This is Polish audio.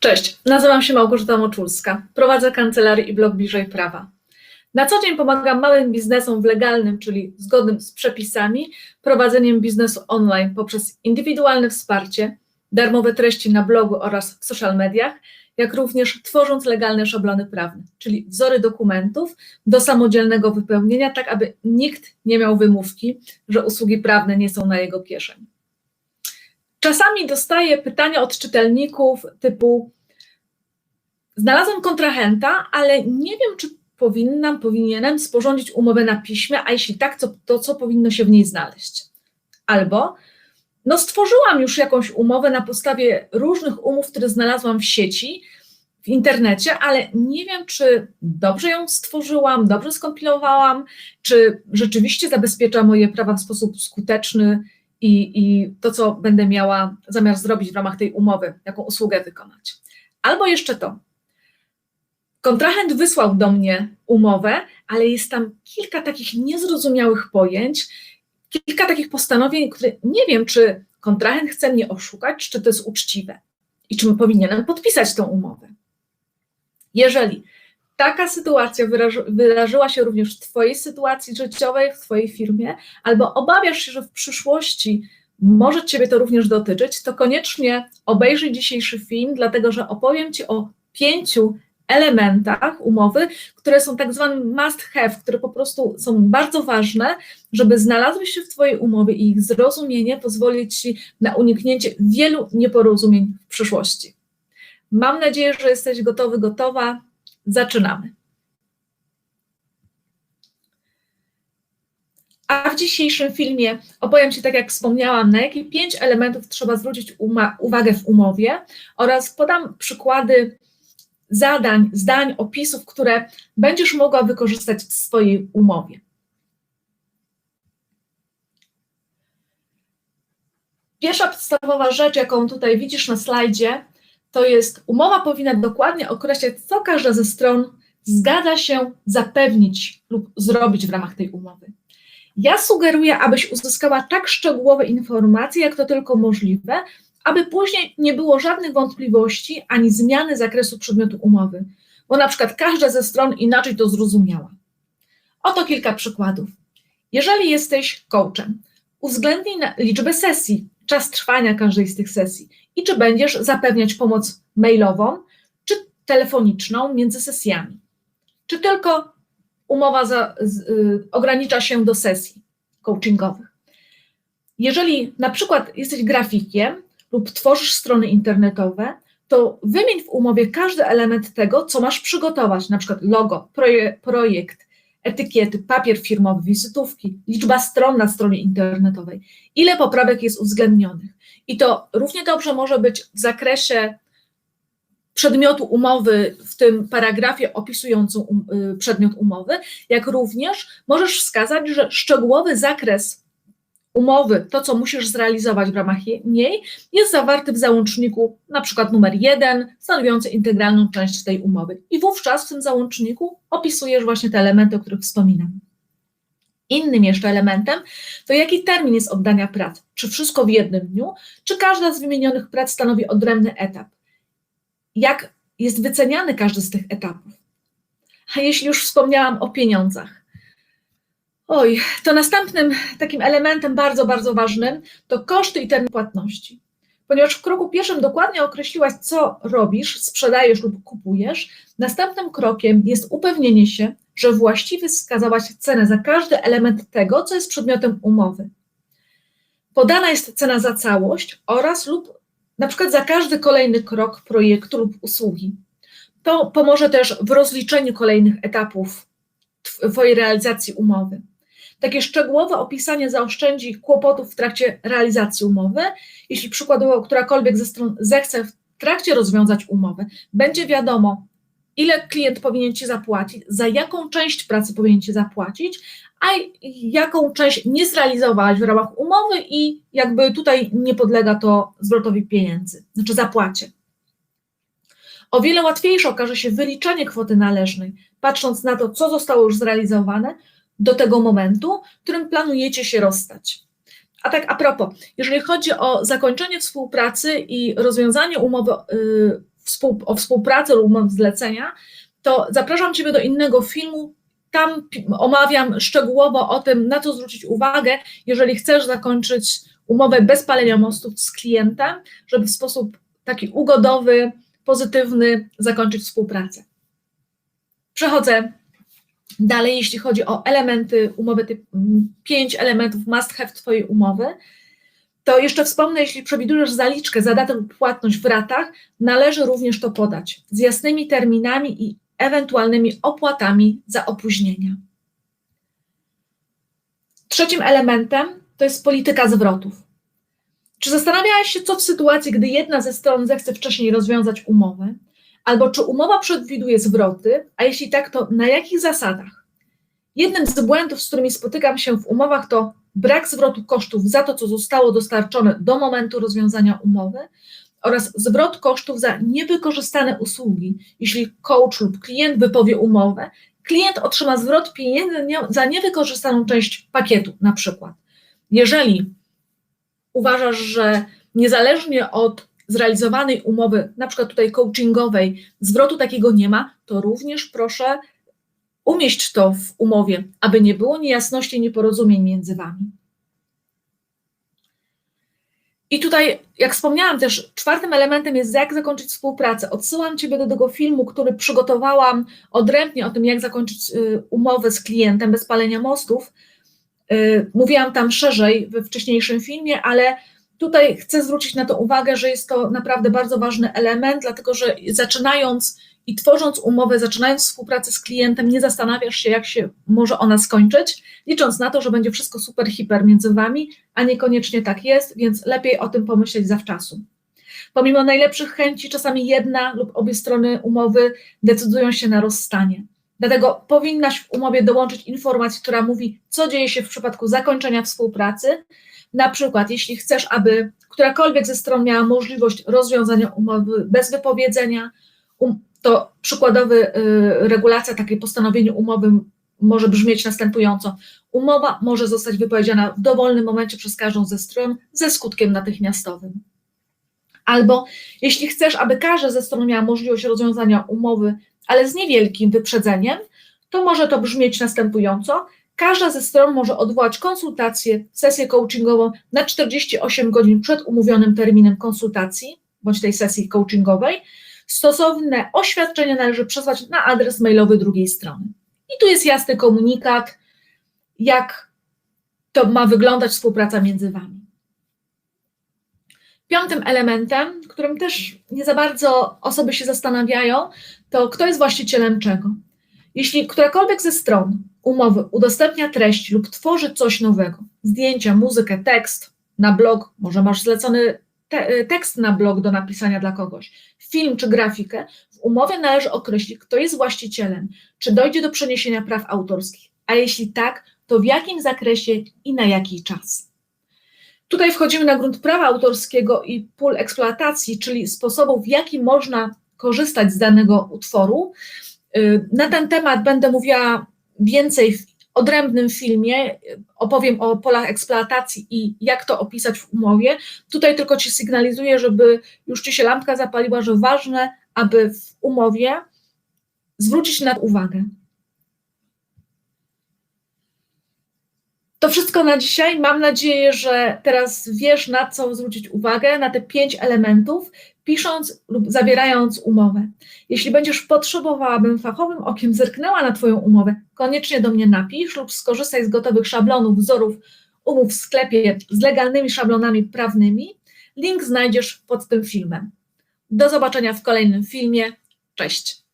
Cześć, nazywam się Małgorzata Moczulska. Prowadzę kancelarię i blog Bliżej Prawa. Na co dzień pomagam małym biznesom w legalnym, czyli zgodnym z przepisami, prowadzeniem biznesu online poprzez indywidualne wsparcie, darmowe treści na blogu oraz w social mediach, jak również tworząc legalne szablony prawne, czyli wzory dokumentów do samodzielnego wypełnienia, tak aby nikt nie miał wymówki, że usługi prawne nie są na jego kieszeni. Czasami dostaję pytania od czytelników typu: Znalazłem kontrahenta, ale nie wiem, czy powinnam, powinienem sporządzić umowę na piśmie, a jeśli tak, to, to co powinno się w niej znaleźć? Albo no stworzyłam już jakąś umowę na podstawie różnych umów, które znalazłam w sieci, w internecie, ale nie wiem, czy dobrze ją stworzyłam, dobrze skompilowałam, czy rzeczywiście zabezpiecza moje prawa w sposób skuteczny i, i to, co będę miała zamiar zrobić w ramach tej umowy, jaką usługę wykonać. Albo jeszcze to. Kontrahent wysłał do mnie umowę, ale jest tam kilka takich niezrozumiałych pojęć, kilka takich postanowień, które nie wiem, czy kontrahent chce mnie oszukać, czy to jest uczciwe i czy powinienem podpisać tą umowę. Jeżeli taka sytuacja wyraży, wydarzyła się również w Twojej sytuacji życiowej, w Twojej firmie, albo obawiasz się, że w przyszłości może Ciebie to również dotyczyć, to koniecznie obejrzyj dzisiejszy film, dlatego że opowiem Ci o pięciu elementach umowy, które są tak zwany must have, które po prostu są bardzo ważne, żeby znalazły się w Twojej umowie i ich zrozumienie pozwoli Ci na uniknięcie wielu nieporozumień w przyszłości. Mam nadzieję, że jesteś gotowy, gotowa. Zaczynamy. A w dzisiejszym filmie opowiem Ci, tak jak wspomniałam, na jakie pięć elementów trzeba zwrócić uwagę w umowie oraz podam przykłady zadań, zdań, opisów, które będziesz mogła wykorzystać w swojej umowie. Pierwsza podstawowa rzecz, jaką tutaj widzisz na slajdzie, to jest umowa powinna dokładnie określać, co każda ze stron zgadza się zapewnić lub zrobić w ramach tej umowy. Ja sugeruję, abyś uzyskała tak szczegółowe informacje, jak to tylko możliwe, aby później nie było żadnych wątpliwości ani zmiany zakresu przedmiotu umowy, bo na przykład każda ze stron inaczej to zrozumiała. Oto kilka przykładów. Jeżeli jesteś coachem, uwzględnij liczbę sesji, czas trwania każdej z tych sesji i czy będziesz zapewniać pomoc mailową czy telefoniczną między sesjami. Czy tylko umowa za, z, y, ogranicza się do sesji coachingowych. Jeżeli na przykład jesteś grafikiem, lub tworzysz strony internetowe, to wymień w umowie każdy element tego, co masz przygotować, na przykład logo, proje, projekt, etykiety, papier firmowy, wizytówki, liczba stron na stronie internetowej, ile poprawek jest uwzględnionych. I to równie dobrze może być w zakresie przedmiotu umowy w tym paragrafie opisującym um, przedmiot umowy, jak również możesz wskazać, że szczegółowy zakres umowy, to co musisz zrealizować w ramach niej, jest zawarty w załączniku na przykład numer 1, stanowiący integralną część tej umowy. I wówczas w tym załączniku opisujesz właśnie te elementy, o których wspominam. Innym jeszcze elementem to jaki termin jest oddania prac. Czy wszystko w jednym dniu, czy każda z wymienionych prac stanowi odrębny etap. Jak jest wyceniany każdy z tych etapów. A jeśli już wspomniałam o pieniądzach, Oj, to następnym takim elementem bardzo, bardzo ważnym to koszty i termin płatności. Ponieważ w kroku pierwszym dokładnie określiłaś, co robisz, sprzedajesz lub kupujesz, następnym krokiem jest upewnienie się, że właściwie wskazałaś cenę za każdy element tego, co jest przedmiotem umowy. Podana jest cena za całość oraz lub na przykład za każdy kolejny krok projektu lub usługi. To pomoże też w rozliczeniu kolejnych etapów Twojej realizacji umowy. Takie szczegółowe opisanie zaoszczędzi kłopotów w trakcie realizacji umowy. Jeśli przykładowo którakolwiek ze stron zechce w trakcie rozwiązać umowę, będzie wiadomo, ile klient powinien Ci zapłacić, za jaką część pracy powinien Ci zapłacić, a jaką część nie zrealizowałaś w ramach umowy i jakby tutaj nie podlega to zwrotowi pieniędzy, znaczy zapłacie. O wiele łatwiejsze okaże się wyliczenie kwoty należnej, patrząc na to, co zostało już zrealizowane, do tego momentu, w którym planujecie się rozstać. A tak a propos, jeżeli chodzi o zakończenie współpracy i rozwiązanie umowy y, o współpracy lub umowę zlecenia, to zapraszam Ciebie do innego filmu. Tam omawiam szczegółowo o tym, na co zwrócić uwagę, jeżeli chcesz zakończyć umowę bez palenia mostów z klientem, żeby w sposób taki ugodowy, pozytywny zakończyć współpracę. Przechodzę dalej, jeśli chodzi o elementy umowy, typ, pięć elementów must have Twojej umowy. To jeszcze wspomnę, jeśli przewidujesz zaliczkę za datę płatność w ratach, należy również to podać z jasnymi terminami i ewentualnymi opłatami za opóźnienia. Trzecim elementem to jest polityka zwrotów. Czy zastanawiałeś się, co w sytuacji, gdy jedna ze stron zechce wcześniej rozwiązać umowę, albo czy umowa przewiduje zwroty, a jeśli tak, to na jakich zasadach? Jednym z błędów, z którymi spotykam się w umowach, to brak zwrotu kosztów za to, co zostało dostarczone do momentu rozwiązania umowy oraz zwrot kosztów za niewykorzystane usługi. Jeśli coach lub klient wypowie umowę, klient otrzyma zwrot pieniędzy za niewykorzystaną część pakietu, na przykład. Jeżeli uważasz, że niezależnie od zrealizowanej umowy, na przykład tutaj coachingowej, zwrotu takiego nie ma, to również proszę umieść to w umowie, aby nie było niejasności i nieporozumień między Wami. I tutaj, jak wspomniałam też, czwartym elementem jest jak zakończyć współpracę. Odsyłam Ciebie do tego filmu, który przygotowałam odrębnie o tym, jak zakończyć y, umowę z klientem bez palenia mostów. Y, mówiłam tam szerzej we wcześniejszym filmie, ale tutaj chcę zwrócić na to uwagę, że jest to naprawdę bardzo ważny element, dlatego że zaczynając i tworząc umowę, zaczynając współpracę z klientem, nie zastanawiasz się, jak się może ona skończyć, licząc na to, że będzie wszystko super, hiper między wami, a niekoniecznie tak jest, więc lepiej o tym pomyśleć zawczasu. Pomimo najlepszych chęci, czasami jedna lub obie strony umowy decydują się na rozstanie. Dlatego powinnaś w umowie dołączyć informację, która mówi, co dzieje się w przypadku zakończenia współpracy. Na przykład, jeśli chcesz, aby którakolwiek ze stron miała możliwość rozwiązania umowy bez wypowiedzenia, um, to przykładowy y, regulacja takiej postanowienia umowy może brzmieć następująco. Umowa może zostać wypowiedziana w dowolnym momencie przez każdą ze stron ze skutkiem natychmiastowym. Albo jeśli chcesz, aby każda ze stron miała możliwość rozwiązania umowy ale z niewielkim wyprzedzeniem, to może to brzmieć następująco. Każda ze stron może odwołać konsultację, sesję coachingową na 48 godzin przed umówionym terminem konsultacji bądź tej sesji coachingowej. Stosowne oświadczenie należy przesłać na adres mailowy drugiej strony. I tu jest jasny komunikat, jak to ma wyglądać współpraca między Wami. Piątym elementem, którym też nie za bardzo osoby się zastanawiają, to kto jest właścicielem czego. Jeśli którakolwiek ze stron umowy udostępnia treść lub tworzy coś nowego, zdjęcia, muzykę, tekst na blog, może masz zlecony te, tekst na blog do napisania dla kogoś, film czy grafikę, w umowie należy określić, kto jest właścicielem, czy dojdzie do przeniesienia praw autorskich, a jeśli tak, to w jakim zakresie i na jaki czas. Tutaj wchodzimy na grunt prawa autorskiego i pól eksploatacji, czyli sposobów, w jaki można korzystać z danego utworu. Y, na ten temat będę mówiła więcej w odrębnym filmie. Opowiem o polach eksploatacji i jak to opisać w umowie. Tutaj tylko Ci sygnalizuję, żeby już Ci się lampka zapaliła, że ważne, aby w umowie zwrócić na to uwagę. To wszystko na dzisiaj. Mam nadzieję, że teraz wiesz, na co zwrócić uwagę, na te pięć elementów, pisząc lub zawierając umowę. Jeśli będziesz potrzebowała, bym fachowym okiem zerknęła na Twoją umowę, koniecznie do mnie napisz lub skorzystaj z gotowych szablonów, wzorów umów w sklepie z legalnymi szablonami prawnymi. Link znajdziesz pod tym filmem. Do zobaczenia w kolejnym filmie. Cześć.